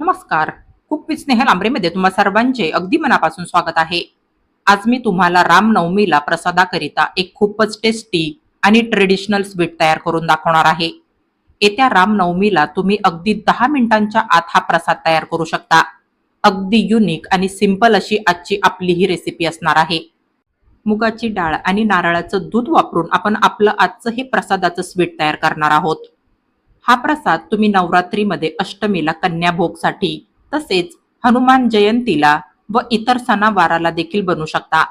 नमस्कार. खूप विस्नेह लांबरेमध्ये तुम्हा सर्वांचे अगदी मनापासून स्वागत आहे. आज मी तुम्हाला रामनवमीला प्रसादाकरिता एक खूपच टेस्टी आणि ट्रेडिशनल स्वीट तयार करून दाखवणार आहे. येत्या रामनवमीला तुम्ही अगदी दहा मिनिटांच्या आत हा प्रसाद तयार करू शकता. अगदी युनिक आणि सिंपल अशी आजची आपली ही रेसिपी असणार आहे. मुगाची डाळ आणि नारळाचं दूध वापरून आपण आपलं आजचं हे प्रसादाचं स्वीट तयार करणार आहोत. हा प्रसाद तुम्ही नवरात्रीमध्ये अष्टमीला कन्याभोगसाठी तसेच हनुमान जयंतीला व इतर सणावाराला देखील बनवू शकता.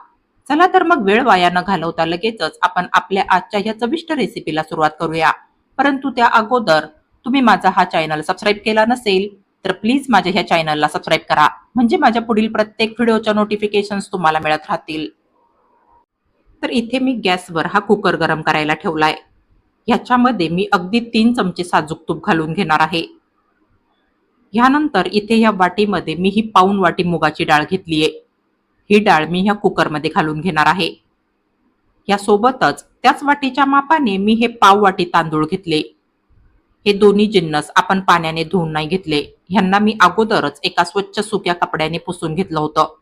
चला तर मग वेळ वाया न घालवता लगेचच आपण आपल्या आजच्या ह्या चविष्ट रेसिपीला सुरुवात करूया. परंतु त्या अगोदर तुम्ही माझा हा चॅनल सबस्क्राईब केला नसेल तर प्लीज माझ्या ह्या चॅनलला सबस्क्राईब करा. म्हणजे माझ्या पुढील प्रत्येक व्हिडिओच्या नोटिफिकेशन तुम्हाला मिळत राहतील. तर इथे मी गॅसवर हा कुकर गरम करायला ठेवलाय. ह्याच्यामध्ये मी अगदी तीन चमचे साजूक तूप घालून घेणार आहे. ह्यानंतर इथे ह्या वाटीमध्ये मी ही पाऊन वाटी मुगाची डाळ घेतली आहे ही डाळ मी ह्या कुकरमध्ये घालून घेणार आहे. यासोबतच त्याच वाटीच्या मापाने मी हे पाव वाटी तांदूळ घेतले. हे दोन्ही जिन्नस आपण पाण्याने धुवून नाही घेतले. ह्यांना मी अगोदरच एका स्वच्छ सुक्या कपड्याने पुसून घेतलं होतं.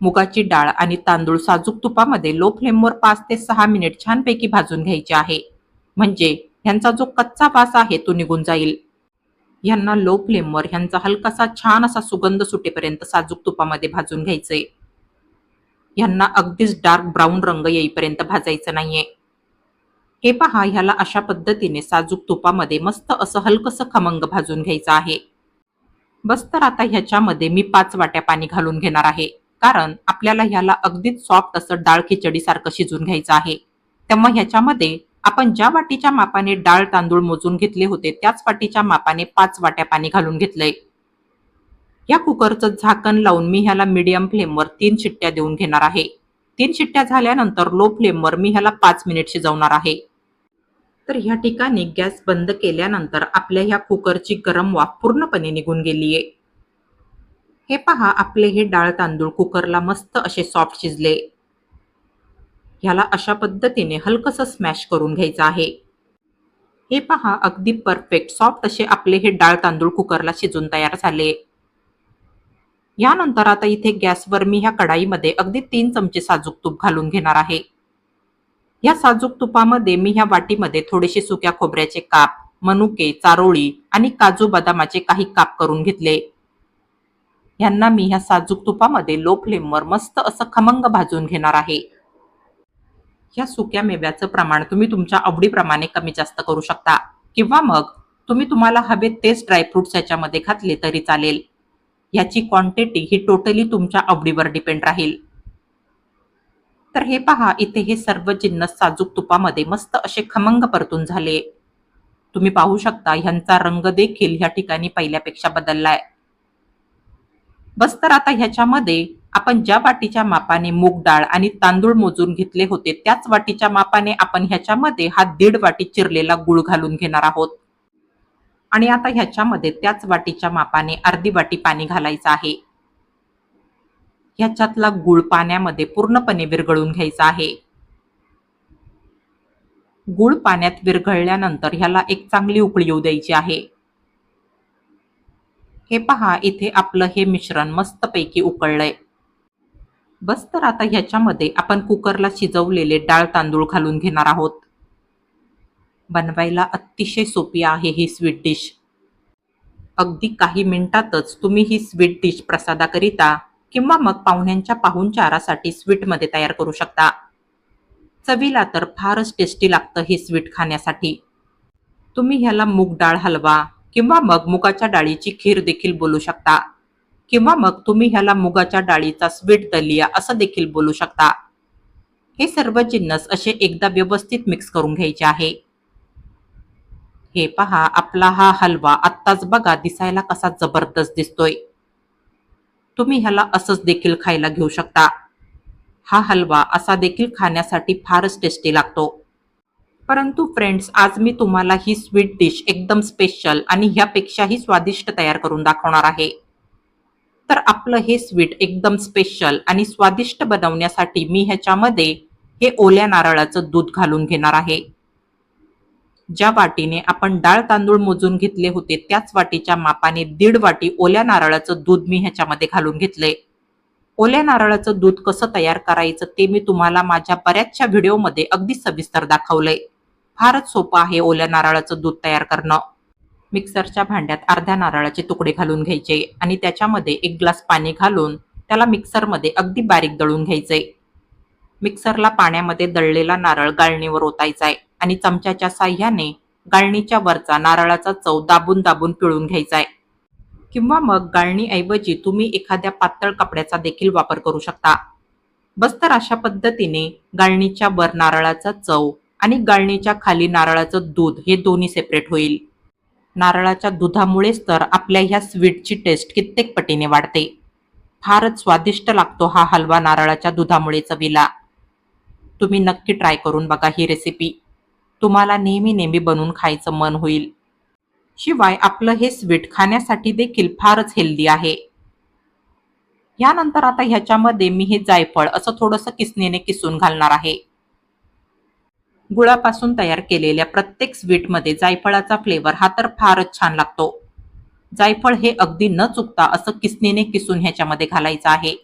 मुगाची डाळ आणि तांदूळ साजूक तुपामध्ये लो फ्लेमवर पाच ते सहा मिनिट छानपैकी भाजून घ्यायचे आहे. म्हणजे ह्यांचा जो कच्चा वास आहे तो निघून जाईल. ह्यांना लो फ्लेमवर ह्यांचा हलकासा छान असा सुगंध सुटेपर्यंत साजूक तुपामध्ये भाजून घ्यायचंय. ह्यांना अगदीच डार्क ब्राऊन रंग येईपर्यंत भाजायचं नाहीये. हे पहा ह्याला अशा पद्धतीने साजूक तुपामध्ये मस्त असं हलकसं खमंग भाजून घ्यायचं आहे. बस तर आता ह्याच्यामध्ये मी पाच वाट्या पाणी घालून घेणार आहे कारण आपल्याला ह्याला अगदीच सॉफ्ट असं डाळ खिचडीसारखं शिजून घ्यायचं आहे. तेव्हा ह्याच्यामध्ये आपण ज्या वाटीच्या मापाने डाळ तांदूळ मोजून घेतले होते त्याच वाटीच्या मापाने पाच वाट्या पाणी घालून घेतलंय. या कुकरचं झाकण लावून मी ह्याला मीडियम फ्लेमवर तीन शिट्ट्या देऊन घेणार आहे. तीन शिट्ट्या झाल्यानंतर लो फ्लेमवर मी ह्याला पाच मिनिट शिजवणार आहे. तर ह्या ठिकाणी गॅस बंद केल्यानंतर आपल्या ह्या कुकरची गरम वाफ पूर्णपणे निघून गेलीये. हे पहा आपले हे डाळ तांदूळ कुकरला मस्त असे सॉफ्ट शिजले. ह्याला अशा पद्धतीने हलकसं स्मॅश करून घ्यायचं आहे. हे पहा अगदी परफेक्ट सॉफ्ट असे आपले हे डाळ तांदूळ कुकरला शिजून तयार झाले. यानंतर आता इथे गॅसवर मी ह्या कढाईमध्ये अगदी तीन चमचे साजूक तूप घालून घेणार आहे. या साजूक तुपामध्ये मी ह्या वाटीमध्ये थोडेसे सुक्या खोबऱ्याचे काप मनुके चारोळी आणि काजू बदामाचे काही काप करून घेतले. ह्यांना मी ह्या साजूक तुपामध्ये लो फ्लेमवर मस्त असं खमंग भाजून घेणार आहे. ह्या सुक्या मेव्याचं प्रमाण तुम्ही तुमच्या आवडीप्रमाणे कमी जास्त करू शकता. किंवा मग तुम्ही तुम्हाला हवे तेच ड्रायफ्रुट्स याच्यामध्ये घातले तरी चालेल. याची क्वांटिटी ही टोटली तुमच्या आवडीवर डिपेंड राहील. तर हे पहा इथे हे सर्व जिन्नस साजूक तुपामध्ये मस्त असे खमंग परतून झाले. तुम्ही पाहू शकता ह्यांचा रंग देखील ह्या ठिकाणी पहिल्यापेक्षा बदललाय. बस तर आता ह्याच्यामध्ये आपण ज्या वाटीच्या मापाने मूग डाळ आणि तांदूळ मोजून घेतले होते त्याच वाटीच्या मापाने आपण ह्याच्यामध्ये हा दीड वाटी चिरलेला गुळ घालून घेणार आहोत. आणि आता ह्याच्यामध्ये त्याच वाटीच्या मापाने अर्धी वाटी पाणी घालायचं आहे. ह्याच्यातला गुळ पाण्यामध्ये पूर्णपणे विरघळून घ्यायचा आहे. गुळ पाण्यात विरघळल्यानंतर ह्याला एक चांगली उकळी येऊ द्यायची आहे. हे पहा इथे आपलं हे मिश्रण मस्तपैकी उकळलंय. बस तर आता ह्याच्यामध्ये आपण कुकरला शिजवलेले डाळ तांदूळ घालून घेणार आहोत. बनवायला अतिशय सोपी आहे ही स्वीट डिश अगदी काही मिनिटातच तुम्ही ही स्वीट डिश प्रसादाकरिता किंवा मग पाहुण्यांच्या पाहुणचारासाठी स्वीटमध्ये तयार करू शकता. चवीला तर फारच टेस्टी लागतं हे स्वीट खाण्यासाठी. तुम्ही ह्याला मूग डाळ हलवा किंवा मग मुगाच्या डाळीची खीर देखील बोलू शकता. किंवा मग तुम्ही ह्याला मुगाच्या डाळीचा स्वीट दलिया असं देखील बोलू शकता. हे सर्व जिन्नस असे एकदा व्यवस्थित मिक्स करून घ्यायचे आहे. हे पहा आपला हा हलवा आत्ताच बघा दिसायला कसा जबरदस्त दिसतोय. तुम्ही ह्याला असंच देखील खायला घेऊ शकता. हा हलवा असा देखील खाण्यासाठी फारच टेस्टी लागतो. परंतु फ्रेंड्स आज मी तुम्हाला ही स्वीट डिश एकदम स्पेशल आणि ह्यापेक्षाही स्वादिष्ट तयार करून दाखवणार आहे. तर आपलं हे स्वीट एकदम स्पेशल आणि स्वादिष्ट बनवण्यासाठी मी ह्याच्यामध्ये हे ओल्या नारळाचं दूध घालून घेणार आहे. ज्या वाटीने आपण डाळ तांदूळ मोजून घेतले होते त्याच वाटीच्या मापाने दीड वाटी ओल्या नारळाचं दूध मी ह्याच्यामध्ये घालून घेतले. ओल्या नारळाचं दूध कसं तयार करायचं ते मी तुम्हाला माझ्या बऱ्याचशा व्हिडिओमध्ये अगदी सविस्तर दाखवलंय. फारच सोपं आहे ओल्या नारळाचं दूध तयार करणं. मिक्सरच्या भांड्यात अर्ध्या नारळाचे तुकडे घालून घ्यायचे आणि त्याच्यामध्ये एक ग्लास पाणी घालून त्याला मिक्सरमध्ये अगदी बारीक दळून घ्यायचे. मिक्सरला पाण्यामध्ये दळलेला नारळ गाळणीवर ओतायचा आहे आणि चमच्याच्या साह्याने गाळणीच्या वरचा नारळाचा चव दाबून दाबून पिळून घ्यायचा आहे. किंवा मग गाळणीऐवजी तुम्ही एखाद्या पातळ कपड्याचा देखील वापर करू शकता. बस तर अशा पद्धतीने गाळणीच्या वर नारळाचा चव आणि गाळणीच्या खाली नारळाचं दूध हे दोन्ही सेपरेट होईल. नारळाच्या दुधामुळेच तर आपल्या ह्या स्वीटची टेस्ट कित्येक पटीने वाढते. फारच स्वादिष्ट लागतो हा हलवा नारळाच्या दुधामुळे चवीला तुम्ही नक्की ट्राय करून बघा ही रेसिपी. तुम्हाला नेहमी नेहमी बनवून खायचं मन होईल. शिवाय आपलं हे स्वीट खाण्यासाठी देखील फारच हेल्दी आहे. यानंतर आता ह्याच्यामध्ये मी हे जायफळ असं थोडंसं किसणीने किसून घालणार आहे. गुळापासून तयार केलेल्या प्रत्येक स्वीटमध्ये जायफळाचा फ्लेवर हा तर फारच छान लागतो. जायफळ हे अगदी न चुकता असं किसनीने किसून ह्याच्यामध्ये घालायचं आहे.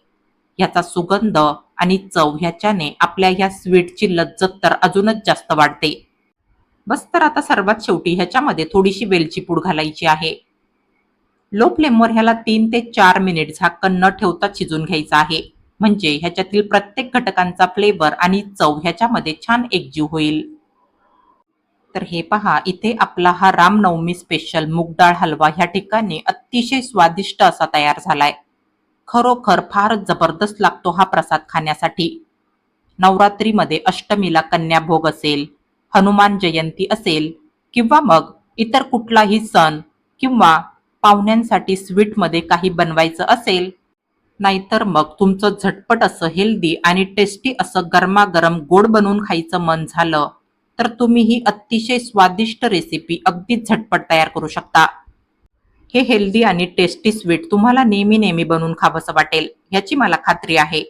ह्याचा सुगंध आणि चव ह्याच्याने आपल्या ह्या स्वीटची लज्जत तर अजूनच जास्त वाढते. बस तर आता सर्वात शेवटी ह्याच्यामध्ये थोडीशी वेलची पूड घालायची आहे. लो फ्लेमवर ह्याला तीन ते चार मिनिट झाकण न ठेवता शिजून घ्यायचं आहे. म्हणजे ह्याच्यातील प्रत्येक घटकांचा फ्लेवर आणि चव ह्याच्यामध्ये छान एकजीव होईल. तर हे पहा इथे आपला हा रामनवमी स्पेशल मुगडाळ हलवा ह्या ठिकाणी अतिशय स्वादिष्ट असा तयार झालाय. खरोखर फारच जबरदस्त लागतो हा प्रसाद खाण्यासाठी. नवरात्रीमध्ये अष्टमीला कन्याभोग असेल हनुमान जयंती असेल किंवा मग इतर कुठलाही सण किंवा पाहुण्यांसाठी स्वीटमध्ये काही बनवायचं असेल नाहीतर मग तुमचं झटपट असं हेल्दी आणि टेस्टी असं गरमागरम गोड बनवून खायचं मन झालं तर तुम्ही ही अतिशय स्वादिष्ट रेसिपी अगदीच झटपट तयार करू शकता. हे हेल्दी आणि टेस्टी स्वीट तुम्हाला नेहमी नेहमी बनवून खावंसं वाटेल याची मला खात्री आहे.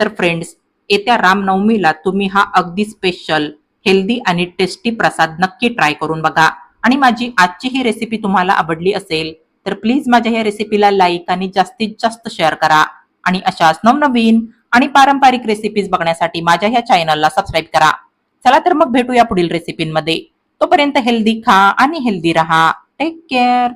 तर फ्रेंड्स येत्या रामनवमीला तुम्ही हा अगदी स्पेशल हेल्दी आणि टेस्टी प्रसाद नक्की ट्राय करून बघा. आणि माझी आजची ही रेसिपी तुम्हाला आवडली असेल तर प्लीज माझ्या या रेसिपीला लाईक आणि जास्तीत जास्त शेअर करा. आणि अशाच नवनवीन आणि पारंपरिक रेसिपीज बघण्यासाठी माझ्या ह्या चॅनलला सबस्क्राईब करा. चला तर मग भेटूया पुढील रेसिपींमध्ये तोपर्यंत हेल्दी खा आणि हेल्दी राहा. Take care